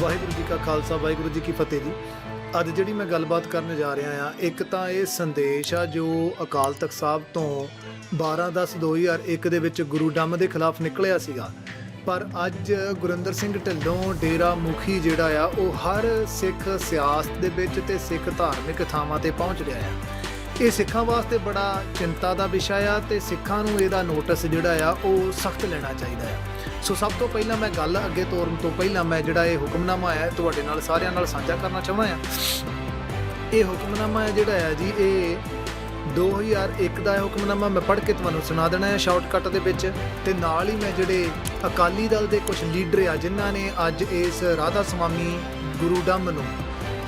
ਵਾਹਿਗੁਰੂ ਜੀ ਕਾ ਖਾਲਸਾ, ਵਾਹਿਗੁਰੂ ਜੀ ਕੀ ਫਤਿਹ ਜੀ। ਅੱਜ ਜਿਹੜੀ ਮੈਂ ਗੱਲਬਾਤ ਕਰਨ ਜਾ ਰਿਹਾ ਆ ਇੱਕ ਤਾਂ ਇਹ ਸੰਦੇਸ਼ ਆ ਜੋ ਅਕਾਲ ਤਖਤ ਸਾਹਿਬ ਤੋਂ 12/10/2001 ਦੇ ਵਿੱਚ ਗੁਰੂ ਡੰਮ ਦੇ ਖਿਲਾਫ ਨਿਕਲਿਆ ਸੀਗਾ। ਪਰ ਅੱਜ ਗੁਰਿੰਦਰ ਸਿੰਘ ਢਿੱਲੋਂ ਡੇਰਾ ਮੁਖੀ ਜਿਹੜਾ ਆ, ਉਹ ਹਰ ਸਿੱਖ ਸਿਆਸਤ ਦੇ ਵਿੱਚ ਤੇ ਸਿੱਖ ਧਾਰਮਿਕ ਥਾਵਾਂ ਤੇ ਪਹੁੰਚ ਰਿਹਾ ਆ। ਇਹ ਸਿੱਖਾਂ ਵਾਸਤੇ ਬੜਾ ਚਿੰਤਾ ਦਾ ਵਿਸ਼ਾ ਆ ਤੇ ਸਿੱਖਾਂ ਨੂੰ ਇਹਦਾ ਨੋਟਿਸ ਜਿਹੜਾ ਆ, ਉਹ ਸਖਤ ਲੈਣਾ ਚਾਹੀਦਾ ਆ। ਸੋ ਸਭ ਤੋਂ ਪਹਿਲਾਂ ਮੈਂ ਗੱਲ ਅੱਗੇ ਤੋਰਨ ਤੋਂ ਪਹਿਲਾਂ ਮੈਂ ਜਿਹੜਾ ਇਹ ਹੁਕਮਨਾਮਾ ਹੈ ਤੁਹਾਡੇ ਨਾਲ ਸਾਰਿਆਂ ਨਾਲ ਸਾਂਝਾ ਕਰਨਾ ਚਾਹੁੰਦਾ ਆ ਇਹ ਹੁਕਮਨਾਮਾ ਜਿਹੜਾ ਹੈ ਜੀ, ਇਹ 2001 ਦਾ ਹੁਕਮਨਾਮਾ ਮੈਂ ਪੜ੍ਹ ਕੇ ਤੁਹਾਨੂੰ ਸੁਣਾ ਦੇਣਾ ਹੈ ਸ਼ਾਰਟਕਟ ਦੇ ਵਿੱਚ। ਤੇ ਨਾਲ ਹੀ ਮੈਂ ਜਿਹੜੇ ਅਕਾਲੀ ਦਲ ਦੇ ਕੁਝ ਲੀਡਰ ਆ, ਜਿਨ੍ਹਾਂ ਨੇ ਅੱਜ ਇਸ ਰਾਧਾ ਸਵਾਮੀ ਗੁਰੂ ਡੰਮ ਨੂੰ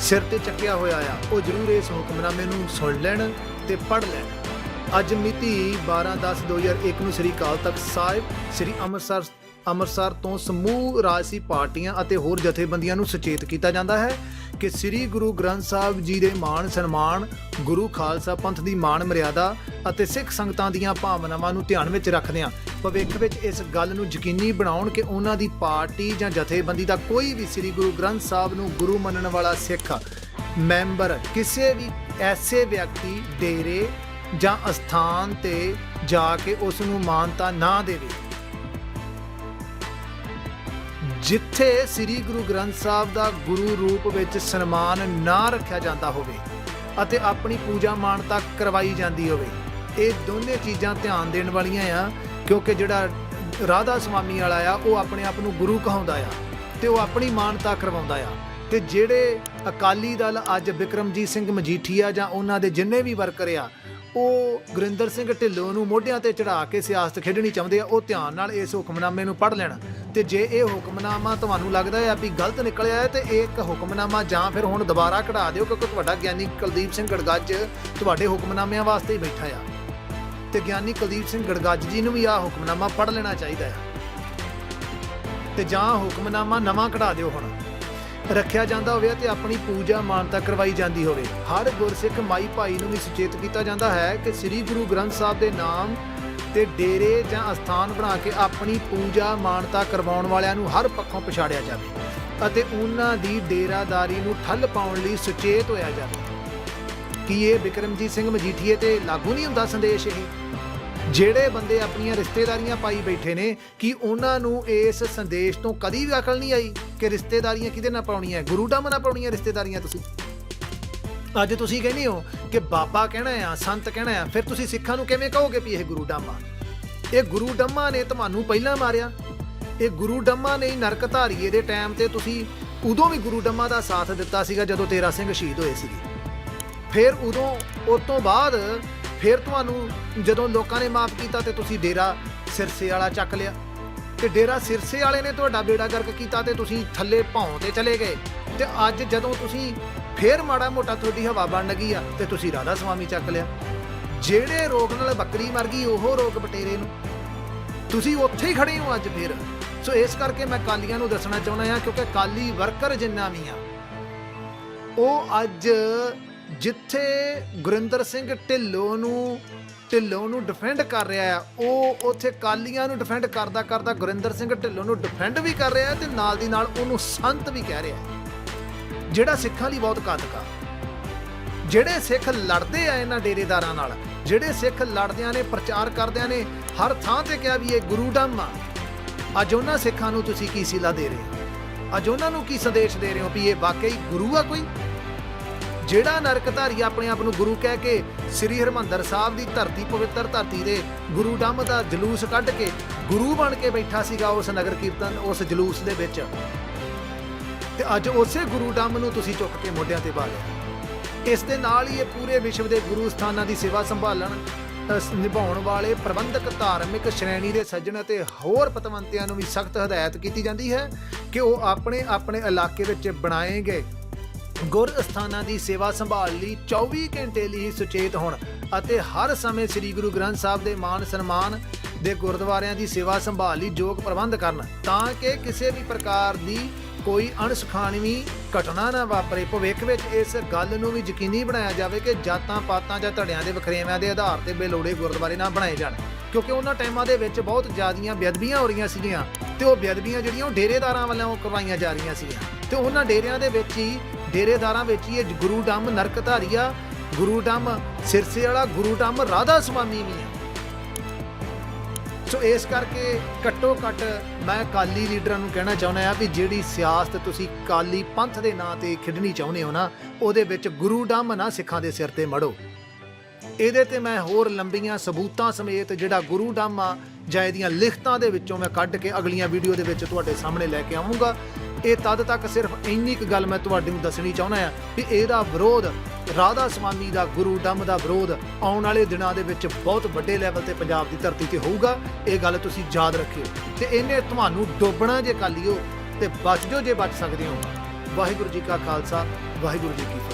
ਸਿਰ ਤੇ ਚੱਕਿਆ ਹੋਇਆ ਆ, ਉਹ ਜ਼ਰੂਰ ਇਸ ਹੁਕਮਨਾਮੇ ਨੂੰ ਸੁਣ ਲੈਣ ਤੇ ਪੜ੍ਹ ਲੈਣ। ਅੱਜ ਮਿਤੀ 12/10/2001 ਨੂੰ ਸ੍ਰੀ ਅਕਾਲ ਤਖਤ ਸਾਹਿਬ, ਸ੍ਰੀ ਅੰਮ੍ਰਿਤਸਰ ਅੰਮ੍ਰਿਤਸਰ ਤੋਂ ਸਮੂਹ ਰਾਜਸੀ ਪਾਰਟੀਆਂ ਅਤੇ ਹੋਰ ਜਥੇਬੰਦੀਆਂ ਨੂੰ ਸੁਚੇਤ ਕੀਤਾ ਜਾਂਦਾ ਹੈ ਕਿ ਸ੍ਰੀ ਗੁਰੂ ਗ੍ਰੰਥ ਸਾਹਿਬ ਜੀ ਦੇ ਮਾਣ ਸਨਮਾਨ, ਗੁਰੂ ਖਾਲਸਾ ਪੰਥ ਦੀ ਮਾਣ ਮਰਿਆਦਾ ਅਤੇ ਸਿੱਖ ਸੰਗਤਾਂ ਦੀਆਂ ਭਾਵਨਾਵਾਂ ਨੂੰ ਧਿਆਨ ਵਿੱਚ ਰੱਖਦਿਆਂ ਭਵਿੱਖ ਵਿੱਚ ਇਸ ਗੱਲ ਨੂੰ ਯਕੀਨੀ ਬਣਾਉਣ ਕਿ ਉਹਨਾਂ ਦੀ ਪਾਰਟੀ ਜਾਂ ਜਥੇਬੰਦੀ ਦਾ ਕੋਈ ਵੀ ਸ੍ਰੀ ਗੁਰੂ ਗ੍ਰੰਥ ਸਾਹਿਬ ਨੂੰ ਗੁਰੂ ਮੰਨਣ ਵਾਲਾ ਸਿੱਖ ਮੈਂਬਰ, ਕਿਸੇ ਵੀ ਐਸੇ ਵਿਅਕਤੀ, ਡੇਰੇ ਜਾਂ ਅਸਥਾਨ ਤੇ ਜਾ ਕੇ ਉਸ ਨੂੰ ਮਾਨਤਾ ਨਾ ਦੇਵੇ। ਜਿੱਥੇ ਸ੍ਰੀ ਗੁਰੂ ਗ੍ਰੰਥ ਸਾਹਿਬ ਦਾ ਗੁਰੂ ਰੂਪ ਵਿੱਚ ਸਨਮਾਨ ਨਾ ਰੱਖਿਆ ਜਾਂਦਾ ਹੋਵੇ ਅਤੇ ਆਪਣੀ ਪੂਜਾ ਮਾਨਤਾ ਕਰਵਾਈ ਜਾਂਦੀ ਹੋਵੇ, ਇਹ ਦੋਨੇ ਚੀਜ਼ਾਂ ਧਿਆਨ ਦੇਣ ਵਾਲੀਆਂ ਆ, ਕਿਉਂਕਿ ਜਿਹੜਾ ਰਾਧਾ ਸੁਆਮੀ ਵਾਲਾ ਆ, ਉਹ ਆਪਣੇ ਆਪ ਨੂੰ ਗੁਰੂ ਕਹਾਉਂਦਾ ਆ ਤੇ ਉਹ ਆਪਣੀ ਮਾਨਤਾ ਕਰਵਾਉਂਦਾ ਆ। ਤੇ ਜਿਹੜੇ ਅਕਾਲੀ ਦਲ ਅੱਜ ਬਿਕਰਮਜੀਤ ਸਿੰਘ ਮਜੀਠੀਆ ਜਾਂ ਉਹਨਾਂ ਦੇ ਜਿੰਨੇ ਵੀ ਵਰਕਰ ਆ ਉਹ ਗੁਰਿੰਦਰ ਸਿੰਘ ਢਿੱਲੋਂ ਨੂੰ ਮੋਢਿਆਂ ਤੇ ਚੜਾ ਕੇ ਸਿਆਸਤ ਖੇਡਣੀ ਚਾਹੁੰਦੇ ਆ, ਉਹ ਧਿਆਨ ਨਾਲ ਇਸ ਹੁਕਮਨਾਮੇ ਨੂੰ ਪੜ੍ਹ ਲੈਣ। ਤੇ ਜੇ ਇਹ ਹੁਕਮਨਾਮਾ ਤੁਹਾਨੂੰ ਲੱਗਦਾ ਹੈ ਵੀ ਗਲਤ ਨਿਕਲਿਆ ਹੈ, ਤੇ ਇਹ ਇੱਕ ਹੁਕਮਨਾਮਾ ਜਾਂ ਫਿਰ ਹੁਣ ਦੁਬਾਰਾ ਕਢਾ ਦਿਓ, ਕਿਉਂਕਿ ਤੁਹਾਡਾ ਗਿਆਨੀ ਕੁਲਦੀਪ ਸਿੰਘ ਗੜਗੱਜ ਤੁਹਾਡੇ ਹੁਕਮਨਾਮਿਆਂ ਵਾਸਤੇ ਹੀ ਬੈਠਾ ਆ। ਤੇ ਗਿਆਨੀ ਕੁਲਦੀਪ ਸਿੰਘ ਗੜਗੱਜ ਜੀ ਨੂੰ ਵੀ ਆਹ ਹੁਕਮਨਾਮਾ ਪੜ੍ਹ ਲੈਣਾ ਚਾਹੀਦਾ ਹੈ ਤੇ ਜਾਂ ਹੁਕਮਨਾਮਾ ਨਵਾਂ ਕਢਾ ਦਿਓ ਹੁਣ। ਰੱਖਿਆ ਜਾਂਦਾ ਹੋਵੇ ਅਤੇ ਆਪਣੀ ਪੂਜਾ ਮਾਨਤਾ ਕਰਵਾਈ ਜਾਂਦੀ ਹੋਵੇ। ਹਰ ਗੁਰਸਿੱਖ ਮਾਈ ਭਾਈ ਨੂੰ ਵੀ ਸੁਚੇਤ ਕੀਤਾ ਜਾਂਦਾ ਹੈ ਕਿ ਸ੍ਰੀ ਗੁਰੂ ਗ੍ਰੰਥ ਸਾਹਿਬ ਦੇ ਨਾਮ ਤੇ ਡੇਰੇ ਜਾਂ ਅਸਥਾਨ ਬਣਾ ਕੇ ਆਪਣੀ ਪੂਜਾ ਮਾਨਤਾ ਕਰਵਾਉਣ ਵਾਲਿਆਂ ਨੂੰ ਹਰ ਪੱਖੋਂ ਪਛਾੜਿਆ ਜਾਵੇ ਅਤੇ ਉਹਨਾਂ ਦੀ ਡੇਰਾਦਾਰੀ ਨੂੰ ਠੱਲ ਪਾਉਣ ਲਈ ਸੁਚੇਤ ਹੋਇਆ ਜਾਵੇ। ਕੀ ਇਹ ਬਿਕਰਮਜੀਤ ਸਿੰਘ ਮਜੀਠੀਏ ਤੇ ਲਾਗੂ ਨਹੀਂ ਹੁੰਦਾ ਸੰਦੇਸ਼ ਇਹ? ਜਿਹੜੇ ਬੰਦੇ ਆਪਣੀਆਂ ਰਿਸ਼ਤੇਦਾਰੀਆਂ ਪਾਈ ਬੈਠੇ ਨੇ ਕਿ ਉਹਨਾਂ ਨੂੰ ਇਸ ਸੰਦੇਸ਼ ਤੋਂ ਕਦੀ ਵੀ ਅਕਲ ਨਹੀਂ ਆਈ ਕਿ ਰਿਸ਼ਤੇਦਾਰੀਆਂ ਕਿਹਦੇ ਨਾਲ ਪਾਉਣੀਆਂ ਗੁਰੂ ਡੰਮ ਨਾਲ ਪਾਉਣੀਆਂ ਰਿਸ਼ਤੇਦਾਰੀਆਂ ਤੁਸੀਂ? ਅੱਜ ਤੁਸੀਂ ਕਹਿੰਦੇ ਹੋ ਕਿ ਬਾਬਾ ਕਹਿਣਾ ਆ ਸੰਤ ਕਹਿਣਾ ਆ ਫਿਰ ਤੁਸੀਂ ਸਿੱਖਾਂ ਨੂੰ ਕਿਵੇਂ ਕਹੋਗੇ ਵੀ ਇਹ ਗੁਰੂ ਡੰਮ ਆ ਇਹ ਗੁਰੂ ਡੰਮਾ ਨੇ ਤੁਹਾਨੂੰ ਪਹਿਲਾਂ ਮਾਰਿਆ। ਇਹ ਗੁਰੂ ਡੰਮਾ ਨੇ ਹੀ ਨਰਕ ਧਾਰੀਏ ਦੇ ਟਾਈਮ ਤੇ ਤੁਸੀਂ ਉਦੋਂ ਵੀ ਗੁਰੂ ਡੰਮਾ ਦਾ ਸਾਥ ਦਿੱਤਾ ਸੀਗਾ ਜਦੋਂ ਤੇਰਾ ਸਿੰਘ ਸ਼ਹੀਦ ਹੋਏ ਸੀਗੇ। ਫਿਰ ਉਦੋਂ ਉਸ ਤੋਂ ਬਾਅਦ ਫਿਰ ਤੁਹਾਨੂੰ ਜਦੋਂ ਲੋਕਾਂ ਨੇ ਮਾਫ ਕੀਤਾ ਤੇ ਤੁਸੀਂ ਡੇਰਾ ਸਿਰਸੇ ਵਾਲਾ ਚੱਕ ਲਿਆ। ਤੇ ਡੇਰਾ ਸਿਰਸੇ ਵਾਲੇ ਨੇ ਤੁਹਾਡਾ ਬੇੜਾ ਗਰਕ ਕੀਤਾ ਤੇ ਤੁਸੀਂ ਥੱਲੇ ਭੌਂ ਤੇ ਚਲੇ ਗਏ। ਤੇ ਅੱਜ ਜਦੋਂ ਤੁਸੀਂ ਫੇਰ ਮਾੜਾ ਮੋਟਾ ਤੁਹਾਡੀ ਹਵਾ ਬਣ ਲੱਗੀ ਆ ਤੇ ਤੁਸੀਂ ਰਾਧਾ ਸੁਆਮੀ ਚੱਕ ਲਿਆ। ਜਿਹੜੇ ਰੋਗ ਨਾਲ ਬੱਕਰੀ ਮਰ ਗਈ, ਉਹ ਰੋਗ ਬਟੇਰੇ ਨੂੰ। ਤੁਸੀਂ ਉੱਥੇ ਹੀ ਖੜੇ ਹੋ ਅੱਜ ਫੇਰ। ਸੋ ਇਸ ਕਰਕੇ ਮੈਂ ਕਾਲੀਆਂ ਨੂੰ ਦੱਸਣਾ ਚਾਹੁੰਦਾ ਹਾਂ ਕਿਉਂਕਿ ਕਾਲੀ ਵਰਕਰ ਜਿੰਨਾ ਵੀ ਆ। ਉਹ ਅੱਜ ਜਿੱਥੇ ਗੁਰਿੰਦਰ ਸਿੰਘ ਢਿੱਲੋਂ ਨੂੰ ਢਿੱਲੋਂ ਨੂੰ ਡਿਫੈਂਡ ਕਰ ਰਿਹਾ ਆ, ਉਹ ਉੱਥੇ ਕਾਲੀਆਂ ਨੂੰ ਡਿਫੈਂਡ ਕਰਦਾ ਕਰਦਾ ਗੁਰਿੰਦਰ ਸਿੰਘ ਢਿੱਲੋਂ ਨੂੰ ਡਿਫੈਂਡ ਵੀ ਕਰ ਰਿਹਾ ਤੇ ਨਾਲ ਦੀ ਨਾਲ ਉਹਨੂੰ ਸੰਤ ਵੀ ਕਹਿ ਰਿਹਾ ਜਿਹੜਾ ਸਿੱਖਾਂ ਲਈ ਬਹੁਤ ਘਾਤਕ ਆ। ਜਿਹੜੇ ਸਿੱਖ ਲੜਦੇ ਆ ਇਹਨਾਂ ਡੇਰੇਦਾਰਾਂ ਨਾਲ, ਜਿਹੜੇ ਸਿੱਖ ਲੜਦਿਆਂ ਨੇ ਪ੍ਰਚਾਰ ਕਰਦਿਆਂ ਨੇ, ਹਰ ਥਾਂ ਤੇ ਕਿਹਾ ਵੀ ਇਹ ਗੁਰੂ ਡੰਮ ਆ। ਅੱਜ ਉਹਨਾਂ ਸਿੱਖਾਂ ਨੂੰ ਤੁਸੀਂ ਕੀ ਸਿਲਾ ਦੇ ਰਹੇ ਹੋ? ਅੱਜ ਉਹਨਾਂ ਨੂੰ ਕੀ ਸੰਦੇਸ਼ ਦੇ ਰਹੇ ਹੋ ਵੀ ਇਹ ਵਾਕਈ ਗੁਰੂ ਆ ਕੋਈ? ਜਿਹੜਾ ਨਰਕਧਾਰੀ ਆਪਣੇ ਆਪ ਨੂੰ ਗੁਰੂ ਕਹਿ ਕੇ ਸ੍ਰੀ ਹਰਮੰਦਰ ਸਾਹਿਬ ਦੀ ਧਰਤੀ, ਪਵਿੱਤਰ ਧਰਤੀ ਦੇ ਗੁਰੂ ਡੰਮ ਦਾ ਜਲੂਸ ਕੱਢ ਕੇ ਗੁਰੂ ਬਣ ਕੇ ਬੈਠਾ ਸੀਗਾ ਉਸ ਨਗਰ ਕੀਰਤਨ, ਉਸ ਜਲੂਸ ਦੇ ਵਿੱਚ। ਤੇ ਅੱਜ ਉਸੇ ਗੁਰੂ ਡੰਮ ਨੂੰ ਤੁਸੀਂ ਚੁੱਕ ਕੇ ਮੋਢਿਆਂ ਤੇ ਪਾ ਲਿਆ। ਇਸ ਦੇ ਨਾਲ ਹੀ ਇਹ ਪੂਰੇ ਵਿਸ਼ਵ ਦੇ ਗੁਰੂ ਸਥਾਨਾਂ ਦੀ ਸੇਵਾ ਸੰਭਾਲਣ ਨਿਭਾਉਣ ਵਾਲੇ ਪ੍ਰਬੰਧਕ ਧਾਰਮਿਕ ਸ਼੍ਰੇਣੀ ਦੇ ਸੱਜਣ ਅਤੇ ਹੋਰ ਪਤਵੰਤਿਆਂ ਨੂੰ ਵੀ ਸਖਤ ਹਦਾਇਤ ਕੀਤੀ ਜਾਂਦੀ ਹੈ ਕਿ ਉਹ ਆਪਣੇ ਆਪਣੇ ਇਲਾਕੇ ਵਿੱਚ ਬਣਾਏ ਗਏ ਗੁਰ ਅਸਥਾਨਾਂ ਦੀ ਸੇਵਾ ਸੰਭਾਲ ਲਈ 24 ਘੰਟੇ ਲਈ ਸੁਚੇਤ ਹੋਣ ਅਤੇ ਹਰ ਸਮੇਂ ਸ੍ਰੀ ਗੁਰੂ ਗ੍ਰੰਥ ਸਾਹਿਬ ਦੇ ਮਾਨ ਸਨਮਾਨ ਦੇ ਗੁਰਦੁਆਰਿਆਂ ਦੀ ਸੇਵਾ ਸੰਭਾਲ ਲਈ ਯੋਗ ਪ੍ਰਬੰਧ ਕਰਨ ਤਾਂ ਕਿ ਕਿਸੇ ਵੀ ਪ੍ਰਕਾਰ ਦੀ ਕੋਈ ਅਣਸੁਖਾਵੀਂ ਘਟਨਾ ਨਾ ਵਾਪਰੇ। ਭਵਿੱਖ ਵਿੱਚ ਇਸ ਗੱਲ ਨੂੰ ਵੀ ਯਕੀਨੀ ਬਣਾਇਆ ਜਾਵੇ ਕਿ ਜਾਤਾਂ ਪਾਤਾਂ ਜਾਂ ਧੜਿਆਂ ਦੇ ਵਖਰੇਵਿਆਂ ਦੇ ਆਧਾਰ ਤੇ ਬੇਲੋੜੇ ਗੁਰਦੁਆਰੇ ਨਾ ਬਣਾਏ ਜਾਣ। ਕਿਉਂਕਿ ਉਹਨਾਂ ਟਾਈਮਾਂ ਦੇ ਵਿੱਚ ਬਹੁਤ ਜ਼ਿਆਦੀਆਂ ਬੇਅਦਬੀਆਂ ਹੋ ਰਹੀਆਂ ਸੀਗੀਆਂ ਤੇ ਉਹ ਬੇਅਦਬੀਆਂ ਜਿਹੜੀਆਂ ਉਹ ਡੇਰੇਦਾਰਾਂ ਵੱਲੋਂ ਕਰਵਾਈਆਂ ਜਾ ਰਹੀਆਂ ਸੀਗੀਆਂ। ਤੇ ਉਹਨਾਂ ਡੇਰਿਆਂ ਦੇ ਵਿੱਚ ਹੀ ਡੇਰੇਦਾਰਾਂ ਵਿੱਚ ਹੀ ਇਹ ਗੁਰੂ ਡੰਮ ਨਰਕਧਾਰੀਆ, ਗੁਰੂ ਡੰਮ ਸਿਰਸੇ ਵਾਲਾ ਗੁਰੂ ਡੰਮ ਰਾਧਾ ਸੁਆਮੀ ਵੀ ਆ ਸੋ ਇਸ ਕਰਕੇ ਘੱਟੋ ਘੱਟ ਮੈਂ ਕਾਲੀ ਲੀਡਰਾਂ ਨੂੰ ਕਹਿਣਾ ਚਾਹੁੰਦਾ ਆ ਵੀ ਜਿਹੜੀ ਸਿਆਸਤ ਤੁਸੀਂ ਕਾਲੀ ਪੰਥ ਦੇ ਨਾਂ ਤੇ ਖੇਡਣੀ ਚਾਹੁੰਦੇ ਹੋ ਨਾ, ਉਹਦੇ ਵਿੱਚ ਗੁਰੂ ਡੰਮ ਨਾ ਸਿੱਖਾਂ ਦੇ ਸਿਰ ਤੇ ਮੜੋ। ਇਹਦੇ ਤੇ ਮੈਂ ਹੋਰ ਲੰਬੀਆਂ ਸਬੂਤਾਂ ਸਮੇਤ ਜਿਹੜਾ ਗੁਰੂ ਡੰਮ ਆ ਜਾਂ ਇਹਦੀਆਂ ਲਿਖਤਾਂ ਦੇ ਵਿੱਚੋਂ ਮੈਂ ਕੱਢ ਕੇ ਅਗਲੀਆਂ ਵੀਡੀਓ ਦੇ ਵਿੱਚ ਤੁਹਾਡੇ ਸਾਹਮਣੇ ਲੈ ਕੇ ਆਉਂਗਾ ਇਹ ਤਦ ਤੱਕ ਸਿਰਫ ਇੰਨੀ ਕੁ ਗੱਲ ਮੈਂ ਤੁਹਾਡੇ ਨੂੰ ਦੱਸਣੀ ਚਾਹੁੰਦਾ ਆ ਕਿ ਇਹਦਾ ਵਿਰੋਧ, ਰਾਧਾ ਸਵਾਮੀ ਦਾ ਗੁਰੂ ਡੰਮ ਦਾ ਵਿਰੋਧ ਆਉਣ ਵਾਲੇ ਦਿਨਾਂ ਦੇ ਵਿੱਚ ਬਹੁਤ ਵੱਡੇ ਲੈਵਲ ਤੇ ਪੰਜਾਬ ਦੀ ਧਰਤੀ ਤੇ ਹੋਊਗਾ। ਇਹ ਗੱਲ ਤੁਸੀਂ ਯਾਦ ਰੱਖਿਓ। ਤੇ ਇਹਨੇ ਤੁਹਾਨੂੰ ਡੋਬਣਾ ਜੇ ਕਰ ਲਿਓ ਤੇ ਬਚ ਜਾਓ ਜੇ ਬਚ ਸਕਦੇ ਹੋ। ਵਾਹਿਗੁਰੂ ਜੀ ਕਾ ਖਾਲਸਾ, ਵਾਹਿਗੁਰੂ ਜੀ ਕੀ ਫਤਿਹ।